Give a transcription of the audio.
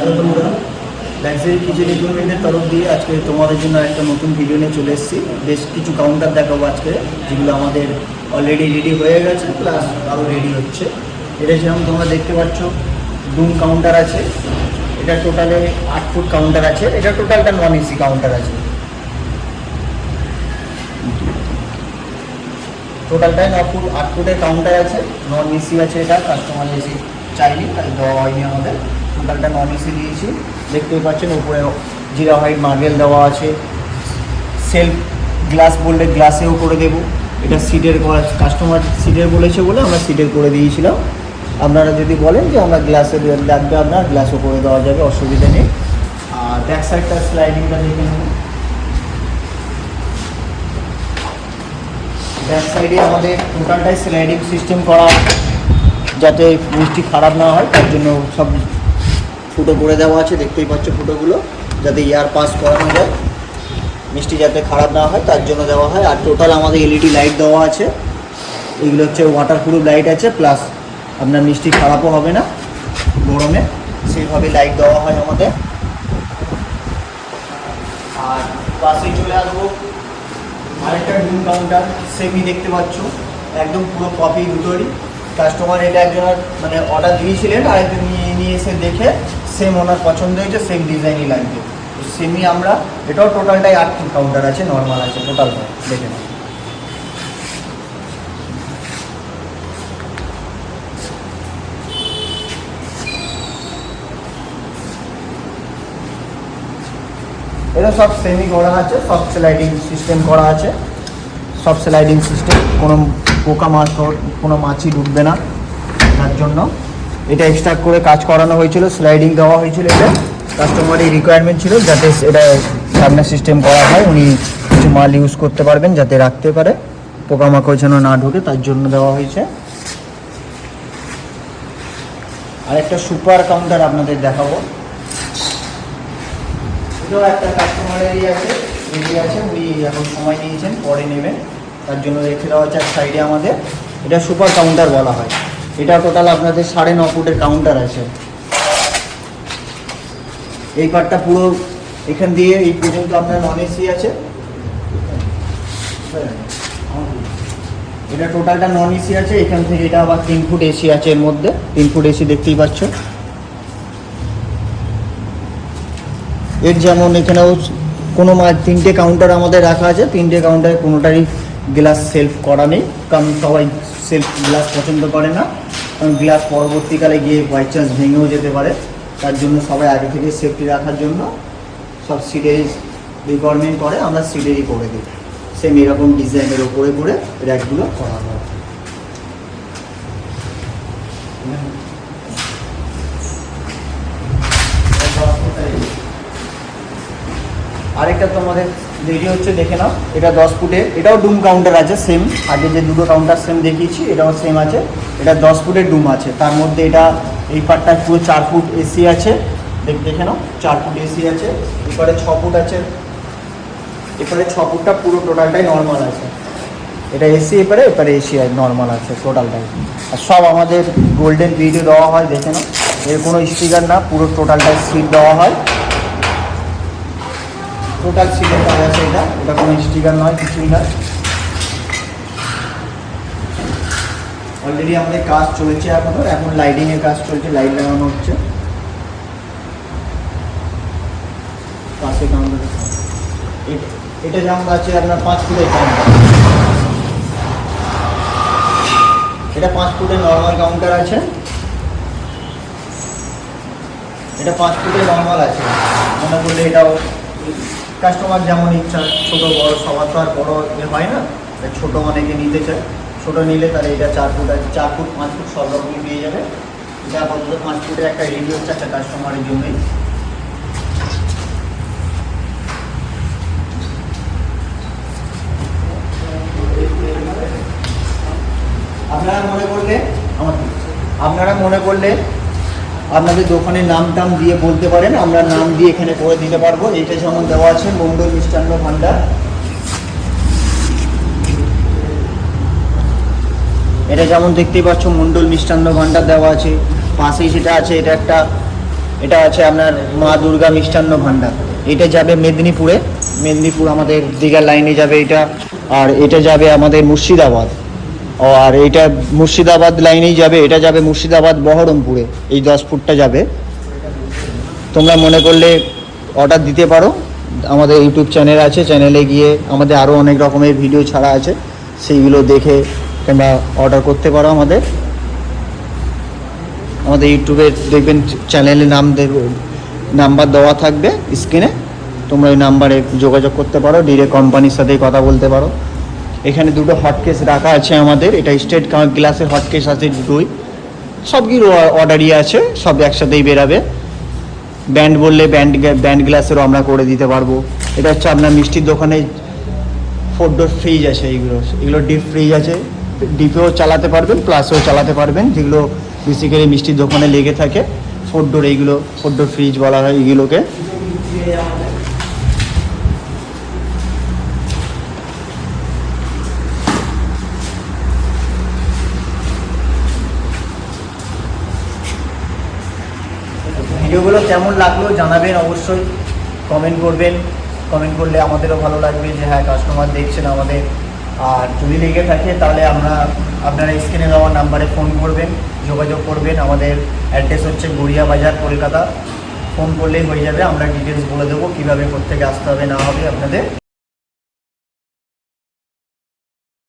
Hello বন্ধুরা luxury kitchen ইকুইপমেন্টের তরফ দিয়ে আজকে তোমাদের জন্য একটা নতুন ভিডিও নিয়ে চলে এসেছি। বেশ কিছু কাউন্টার দেখাবো আজকে, যেগুলো আমাদের অলরেডি রেডি হয়ে গেছে প্লাস আরও রেডি হচ্ছে। এটা যেমন তোমরা দেখতে পাচ্ছ ডুম কাউন্টার আছে। এটা টোটালে আট ফুট কাউন্টার আছে। এটা টোটালটা নন এসি কাউন্টার আছে। টোটালটাই ন ফুট আট ফুটের কাউন্টার আছে। নন এসি আছে এটা কাস্টমার এসি চাইনি, তাই দেওয়া হয়নি আমাদের। টোটালটা নন এসি দিয়েছি। দেখতেই পাচ্ছেন, উপরে জিরা হোয়াইট মার্বেল দেওয়া আছে। সেলফ গ্লাস বললে গ্লাসেও করে দেবো। এটা সিটের কাস্টমার সিটের বলেছে বলে আমরা সিটের করে দিয়েছিলাম। আপনারা যদি বলেন যে আমরা গ্লাসের লাগবে আপনার গ্লাসও করে দেওয়া যাবে, অসুবিধা নেই। আর ব্যাক সাইডটা স্লাইডিংটা দেখে নেব ব্যাক সাইডে আমাদের টোটালটাই স্লাইডিং সিস্টেম করা। যাতে মিষ্টি খারাপ না হয়, তার জন্য সব ফুটো করে দেওয়া আছে, দেখতেই পাচ্ছ ফুটোগুলো, যাতে এয়ার পাস করানো যায়। মিষ্টি যাতে খারাপ না হয়, তার জন্য দেওয়া হয়। আর টোটাল আমাদের এলইডি লাইট দেওয়া আছে। এগুলো হচ্ছে ওয়াটার প্রুফ লাইট আছে প্লাস আপনার মিষ্টি খারাপও হবে না, গরমে। সেইভাবে লাইট দেওয়া হয় আমাদের। আর পাশে চলে আসব। আরেকটা রুম কাউন্টার সেমি দেখতে পাচ্ছ। একদম পুরো কপি দুটোরই। কাস্টমার এটা একজনের মানে অর্ডার দিয়েছিলেন, আরেকজন নিয়ে নিয়ে এসে দেখে সেম ওনার পছন্দ হয়েছে সেম ডিজাইনই লাগবে তো। সেমি আমরা, এটাও টোটালটাই আট কাউন্টার আছে নর্মাল আছে টোটালটা দেখে নাও। এটা সব সেমি করা আছে, সব স্লাইডিং সিস্টেম করা আছে। সব স্লাইডিং সিস্টেম কোনো পোকা মাছ কোনো মাছি ঢুকবে না তার জন্য। এটা এক্সট্রা করে কাজ করানো হয়েছিল স্লাইডিং দেওয়া হয়েছিল এটা। কাস্টমারের রিকোয়ারমেন্ট ছিল যাতে এটা সামনে সিস্টেম করা হয়, উনি কিছু মাল ইউজ করতে পারবেন যাতে রাখতে পারে। পোকামাকড় যেন না ঢোকে, তার জন্য দেওয়া হয়েছে। আর একটা সুপার কাউন্টার আপনাদের দেখাবো। একটা কাস্টমারেরই আছে রেডি আছে, উনি এখন সময় নিয়েছেন, পরে নেবেন। তার জন্য রেখে দেওয়া আছে সাইডে আমাদের। এটা সুপার কাউন্টার বলা হয়। এটা টোটাল আপনাদের সাড়ে ন ফুটের কাউন্টার আছে। এই পার্টটা পুরো এখান দিয়ে এই পর্যন্ত আপনার নন এসি আছে। এটা টোটালটা নন এসি আছে, এখান থেকে এটা আবার তিন ফুট এসি আছে এর মধ্যে। তিন ফুট এসি দেখতেই পাচ্ছ। এর যেমন এখানেও কোনো তিনটে কাউন্টার আমাদের রাখা আছে, তিনটে কাউন্টারে কোনোটারই গ্লাস সেলফ করা নেই, কারণ সবাই সেলফ গ্লাস পছন্দ করে না। কারণ গ্লাস পরবর্তীকালে গিয়ে বাই চান্স ভেঙেও যেতে পারে। তার জন্য সবাই আগে থেকে সেফটি রাখার জন্য সব সিটেরই রিকোয়ারমেন্ট করে, আমরা সিটেরই করে দিই। সেম এরকম ডিজাইনের ওপরে করে র্যাকগুলো করা হয়। আরেকটা তোমাদের রেডি হচ্ছে, দেখে নাও। এটা দশ ফুটের এটাও ডুম কাউন্টার আছে সেম আগে যে দুটো কাউন্টার সেম দেখিয়েছি, এটাও সেম আছে। এটা দশ ফুটের ডুম আছে। তার মধ্যে এটা, এই পার্টটা পুরো চার ফুট এসি আছে। দেখ- দেখে নাও, চার ফুট এসি আছে। এরপরে ছ ফুট আছে। এবারে ছ ফুটটা পুরো টোটালটাই নর্মাল আছে। এটা এসি এপারে এপারে এসি নর্মাল আছে টোটালটাই আর সব আমাদের গোল্ডেন ভিডিও দেওয়া হয়, দেখে নাও। এর কোনো স্টিকার না, পুরো টোটালটাই সিট দেওয়া হয়। টোটাল সিটের কাজ আছে এটা। এটা কোনো স্টিকার নয়, কিছুই নয়। অলরেডি আমাদের কাজ চলছে এখনও এখন লাইটিং এর কাজ চলছে লাইট লাগানো হচ্ছে। পাশে কাউন্টার এটা যেমন আছে আপনার পাঁচ ফুটের কাউন্টার এটা পাঁচ ফুটের নর্মাল কাউন্টার আছে। এটা পাঁচ ফুটের নর্মাল আছে। মনে করলে এটাও কাস্টমার যেমন ইচ্ছা ছোট বড় সবার তো আর বড় হয় না। ছোট অনেকে নিতে চায়। ছোট নিলে তাহলে এটা চার ফুট আছে চার ফুট পাঁচ ফুট সব রকমই পেয়ে যাবে। এটা আপাতত পাঁচ ফুটের একটা রেডি হচ্ছে একটা কাস্টমারের জন্যই। আপনারা মনে করলে আমার আপনারা মনে করলে আপনাদের দোকানের নাম টাম দিয়ে বলতে পারেন, আমরা নাম দিয়ে এখানে করে দিতে পারব। এইটা যেমন দেওয়া আছে মন্ডল মিষ্টান্ন ভাণ্ডার এটা যেমন দেখতেই পাচ্ছ মন্ডল মিষ্টান্ন ভাণ্ডার দেওয়া আছে। পাশেই যেটা আছে, এটা একটা, এটা আছে আপনার মা দুর্গা মিষ্টান্ন ভাণ্ডার এটা যাবে মেদিনীপুরে। মেদিনীপুর আমাদের দীঘার লাইনে যাবে এটা। আর এটা যাবে আমাদের মুর্শিদাবাদ। ও, আর এটা মুর্শিদাবাদ লাইনেই যাবে, এটা যাবে মুর্শিদাবাদ বহরমপুরে, এই দশ ফুটটা যাবে। তোমরা মনে করলে অর্ডার দিতে পারো, আমাদের ইউটিউব চ্যানেল আছে চ্যানেলে গিয়ে আমাদের আরও অনেক রকমের ভিডিও ছাড়া আছে, সেইগুলো দেখে তোমরা অর্ডার করতে পারো আমাদের। আমাদের ইউটিউবে দেখবেন চ্যানেলে নাম দেব নাম্বার দেওয়া থাকবে স্ক্রিনে তোমরা ওই নাম্বারে যোগাযোগ করতে পারো ডিরেক্ট কোম্পানির সাথে কথা বলতে পারো। এখানে দুটো হটকেস রাখা আছে আমাদের। এটা স্টেট গ্লাসের হটকেস আছে দুটোই। সবগুলো অর্ডারই আছে, সব একসাথেই বেরাবে। ব্যান্ড বললে ব্যান্ড ব্যান্ড গ্লাসেরও আমরা করে দিতে পারব। এটা হচ্ছে আপনার মিষ্টির দোকানে ফোর ডোর ফ্রিজ আছে এইগুলো। এগুলো ডিপ ফ্রিজ আছে। ডিপেও চালাতে পারবেন প্লাসেও চালাতে পারবেন। যেগুলো বেসিক্যালি মিষ্টির দোকানে লেগে থাকে। ফোর ডোর এইগুলো ফোর ডোর ফ্রিজ বলা হয় এইগুলোকে। ভিডিওগুলো কেমন লাগল জানাবেন অবশ্যই। কমেন্ট করবেন। কমেন্ট করলে আমাদেরও ভালো লাগবে যে হ্যাঁ কাস্টমার দেখছেন আমাদের। আর যদি লেগে থাকে, তাহলে আমরা, আপনারা স্ক্রিনে দেওয়া নাম্বারে ফোন করবেন, যোগাযোগ করবেন। আমাদের অ্যাড্রেস হচ্ছে গড়িয়া বাজার, কলকাতা। ফোন করলেই হয়ে যাবে। আমরা ডিটেলস বলে দেবো কীভাবে কোথেকে আসতে হবে, না হবে আপনাদের।